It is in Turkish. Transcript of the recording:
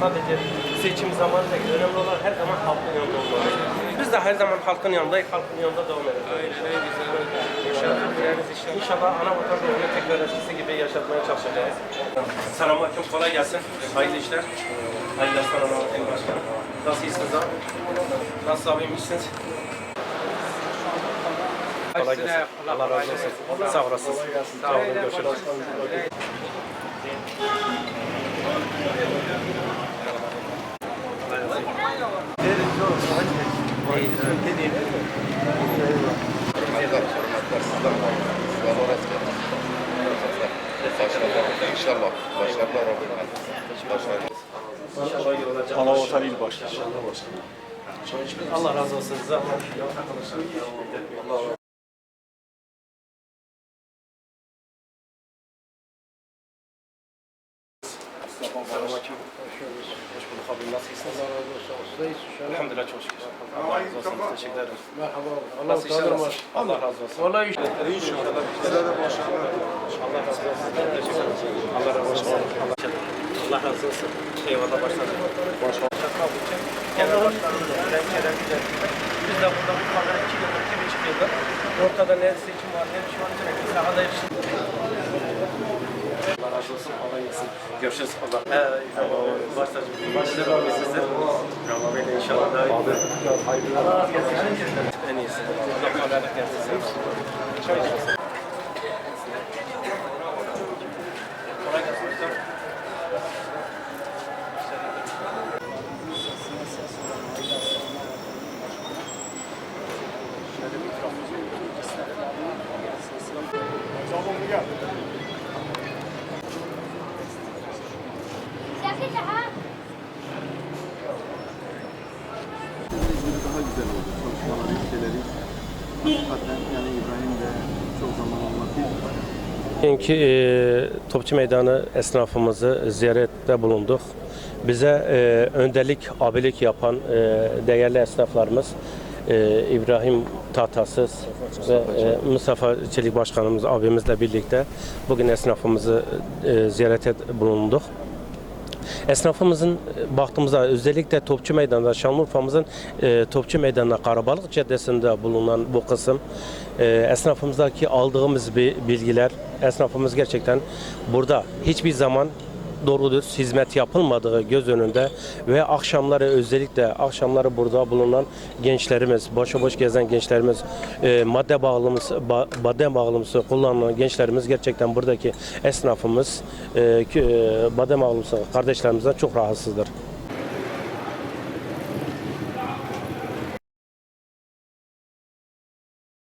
sadece seçim zamanı değil. Önemli olan her zaman halkın yanında olmalı. Biz de her zaman halkın yanındayız, halkın yanında devam edeceğiz. Aynen öyle güzel. İnşallah ana vatan ruhunu tekrar eskisi gibi yaşatmaya çalışacağız. Selamünaleyküm, kolay gelsin. Hayırlı işler. Hayırlı işler ana vatan başkanı. Nasıl iyisiniz abi? Nasıl abim iyisiniz? Kolay gelsin. Allah razı olsun. Sağ olasın. Sağ olun. Görüşürüz. Orası gelin. Başarılar. İnşallah. Başarılar Rabbim. Allah razı olsun. Size Allah Selamünaleyküm. Hoş bulduk abim. Nasılsınız? Elhamdülillah çok şükür. Allah razı olsun. Teşekkür ederim. Merhaba. Allah utandırmaz. nasıl? Allah razı olsun. Vallahi iş- Allah razı olsun. Teşekkür ederim. Allah razı olsun. Allah razı olsun. Eyvallah başladık. Başladık. Kendi başlarımız var. Hemşehriler güzel. Biz de burada bu kadar iki yıldır, iki buçuk yıldır ortada ne seçim var, ne bir şey var. Sürekli sahada yetiştik. Razı olsun. Allah iyisin. Görüşürüz. Allah. Ee. Başlayalım abi sizler. Ramazan Bey'le inşallah daha iyi. Allah razı olsun. En iyisi. Allah kolaylık versin. Kolay gelsin. Sakın güzel oldu. Çalışmaları, ülkeleri. Hakikaten yani İbrahim de çok zaman anlatıyor. Bugünkü e, Topçu Meydanı esnafımızı ziyarette bulunduk. Bize e, önderlik, abilik yapan e, değerli esnaflarımız e, İbrahim Tahtasız ve e, Mustafa Çelik Başkanımız abimizle birlikte bugün esnafımızı e, ziyarete bulunduk. Esnafımızın e, baktığımızda özellikle Topçu Meydanı'nda Şanlıurfa'mızın e, Topçu Meydanı'nda Karabalık Caddesi'nde bulunan bu kısım e, esnafımızdaki aldığımız bi- bilgiler esnafımız gerçekten burada hiçbir zaman doğru düz hizmet yapılmadığı göz önünde ve akşamları özellikle akşamları burada bulunan gençlerimiz, başıboş gezen gençlerimiz, e, madde bağımlısı, ba- madde bağımlısı kullanan gençlerimiz gerçekten buradaki esnafımız, e, e, madde bağımlısı kardeşlerimizden çok rahatsızdır.